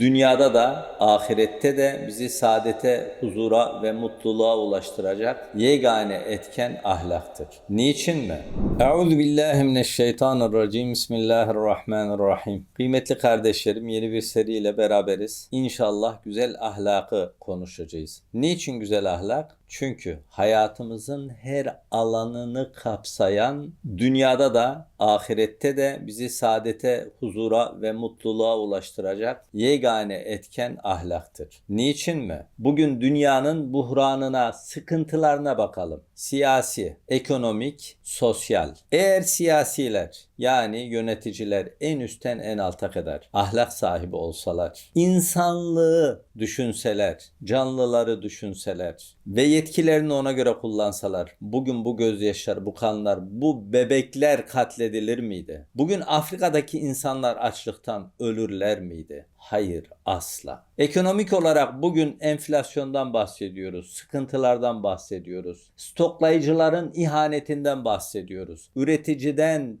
dünyada da ahirette de bizi saadete, huzura ve mutluluğa ulaştıracak yegane etken ahlaktır. Niçin mi? Euzu billahi mineşşeytanirracim. Bismillahirrahmanirrahim. Kıymetli kardeşlerim yeni bir seriyle beraberiz. İnşallah güzel ahlakı konuşacağız. Niçin güzel ahlak? Çünkü hayatımızın her alanını kapsayan dünyada da ahirette de bizi saadete, huzura ve mutluluğa ulaştıracak yegane etken ahlaktır. Niçin mi? Bugün dünyanın buhranına, sıkıntılarına bakalım. Siyasi, ekonomik, sosyal. Eğer siyasiler yani yöneticiler en üstten en alta kadar ahlak sahibi olsalar, insanlığı düşünseler, canlıları düşünseler ve yetkilerini ona göre kullansalar, bugün bu gözyaşlar, bu kanlar, bu bebekler katledilir miydi? Bugün Afrika'daki insanlar açlıktan ölürler miydi? Hayır, asla. Ekonomik olarak bugün enflasyondan bahsediyoruz, sıkıntılardan bahsediyoruz, stoklayıcıların ihanetinden bahsediyoruz. Üreticiden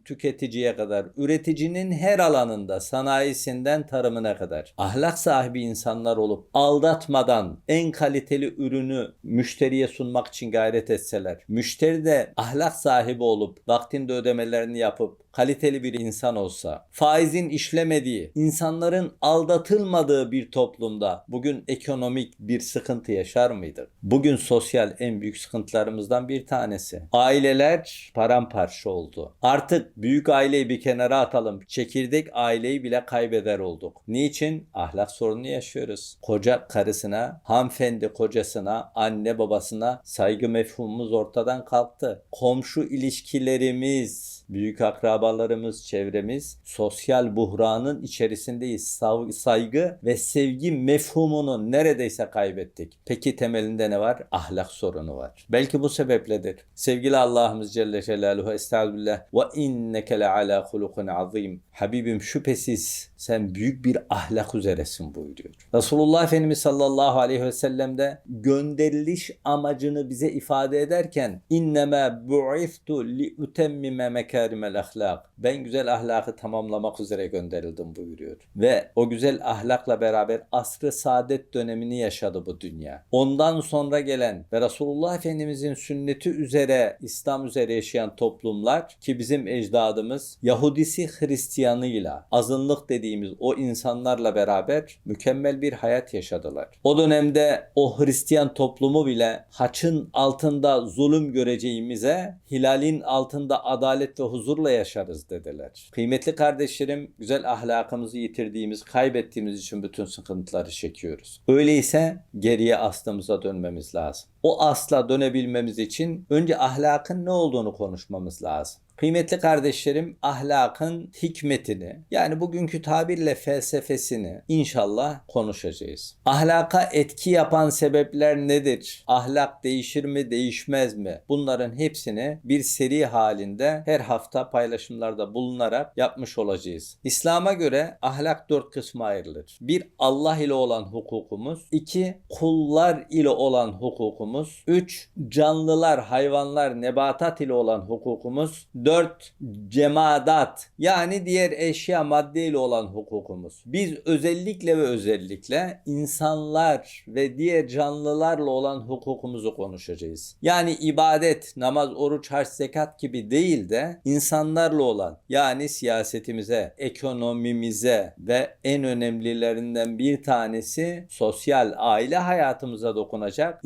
tüketiciye kadar, üreticinin her alanında, sanayisinden tarımına kadar. Ahlak sahibi insanlar olup aldatmadan en kaliteli ürünü müşteriye sunmak için gayret etseler, müşteri de ahlak sahibi olup vaktinde ödemelerini yapıp kaliteli bir insan olsa, faizin işlemediği, insanların aldatılmadığı bir toplumda bugün ekonomik bir sıkıntı yaşar mıydık? Bugün sosyal en büyük sıkıntılarımızdan bir tanesi. Aileler paramparça oldu. Artık büyük aileyi bir kenara atalım. Çekirdek aileyi bile kaybeder olduk. Niçin? Ahlak sorunu yaşıyoruz. Koca karısına, hanımefendi kocasına, anne babasına saygı mefhumumuz ortadan kalktı. Komşu ilişkilerimiz, büyük akrabalarımız, çevremiz sosyal buhranın içerisindeyiz. Saygı ve sevgi mefhumunu neredeyse kaybettik. Peki temelinde ne var? Ahlak sorunu var. Belki bu sebepledir. Sevgili Allah'ımız Celle Celaluhu Estağfirullah ve inneke le ala hulukun azim. Habibim şüphesiz sen büyük bir ahlak üzeresin buyuruyor. Resulullah Efendimiz sallallahu aleyhi ve sellem de gönderiliş amacını bize ifade ederken inneme bu'iftu li utemmime mekarimel ahlak. Ben güzel ahlakı tamamlamak üzere gönderildim buyuruyor. Ve o güzel ahlakla beraber asrı saadet dönemini yaşadı bu dünya. Ondan sonra gelen ve Resulullah Efendimizin sünneti üzere, İslam üzere yaşayan toplumlar ki bizim ecdadımız Yahudisi Hristiyanıyla azınlık dediğimiz o insanlarla beraber mükemmel bir hayat yaşadılar. O dönemde o Hristiyan toplumu bile haçın altında zulüm göreceğimize hilalin altında adalet ve huzurla yaşarız dediler. Kıymetli kardeşlerim güzel ahlakımızı yitirdiğimiz, kaybettiğimiz için bütün sıkıntıları çekiyoruz. Öyleyse geriye aslımıza dönmemiz lazım. O asla dönebilmemiz için önce ahlakın ne olduğunu konuşmamız lazım. Kıymetli kardeşlerim ahlakın hikmetini yani bugünkü tabirle felsefesini inşallah konuşacağız. Ahlaka etki yapan sebepler nedir? Ahlak değişir mi değişmez mi? Bunların hepsini bir seri halinde her hafta paylaşımlarda bulunarak yapmış olacağız. İslam'a göre ahlak dört kısma ayrılır. Bir Allah ile olan hukukumuz. iki kullar ile olan hukukumuz. Üç canlılar, hayvanlar, nebatat ile olan hukukumuz. Dört cemadat yani diğer eşya madde ile olan hukukumuz. Biz özellikle ve özellikle insanlar ve diğer canlılarla olan hukukumuzu konuşacağız. Yani ibadet, namaz, oruç, harç, zekat gibi değil de insanlarla olan yani siyasetimize, ekonomimize ve en önemlilerinden bir tanesi sosyal aile hayatımıza dokunacak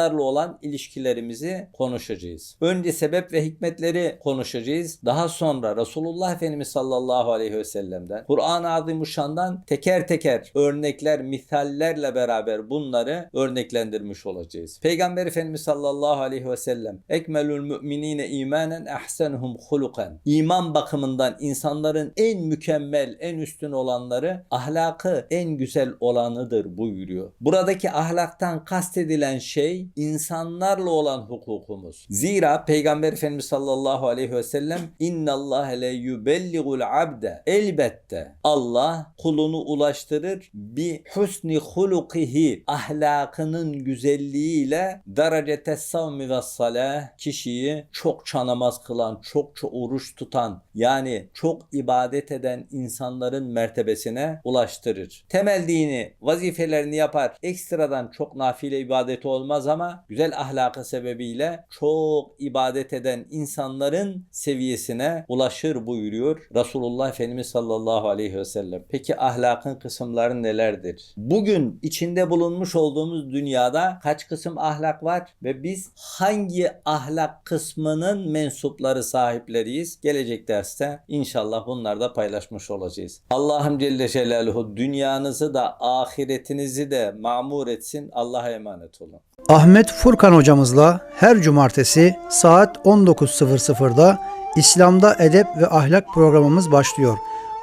insanlarla olan ilişkilerimizi konuşacağız. Önce sebep ve hikmetleri konuşacağız. Daha sonra Resulullah Efendimiz sallallahu aleyhi ve sellem'den Kur'an-ı Azimuşşan'dan teker teker örnekler, misallerle beraber bunları örneklendirmiş olacağız. Peygamber Efendimiz sallallahu aleyhi ve sellem ekmelül müminine imanen ahsenuhum hulukan. İman bakımından insanların en mükemmel, en üstün olanları ahlakı en güzel olanıdır buyuruyor. Buradaki ahlaktan kastedilen şey insanlarla olan hukukumuz. Zira Peygamber Efendimiz sallallahu aleyhi ve sellem inna Allah le yubelligul abde elbette Allah kulunu ulaştırır bi husni hulukihi ahlakının güzelliğiyle derecete savmi ve salah kişiyi çokça namaz kılan, çokça oruç tutan yani çok ibadet eden insanların mertebesine ulaştırır. Temel dini vazifelerini yapar. Ekstradan çok nafile ibadeti olmaz ama güzel ahlakı sebebiyle çok ibadet eden insanların seviyesine ulaşır buyuruyor Resulullah Efendimiz sallallahu aleyhi ve sellem. Peki ahlakın kısımları nelerdir? Bugün içinde bulunmuş olduğumuz dünyada kaç kısım ahlak var ve biz hangi ahlak kısmının mensupları sahipleriyiz? Gelecek derste inşallah bunları da paylaşmış olacağız. Allah'ım Celle Celaluhu dünyanızı da ahiretinizi de mamur etsin. Allah'a emanet olun. Ahmet Furkan hocamızla her cumartesi saat 19.00'da İslam'da Edep ve Ahlak programımız başlıyor.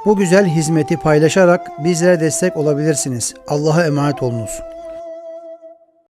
Bu güzel hizmeti paylaşarak bizlere destek olabilirsiniz. Allah'a emanet olunuz.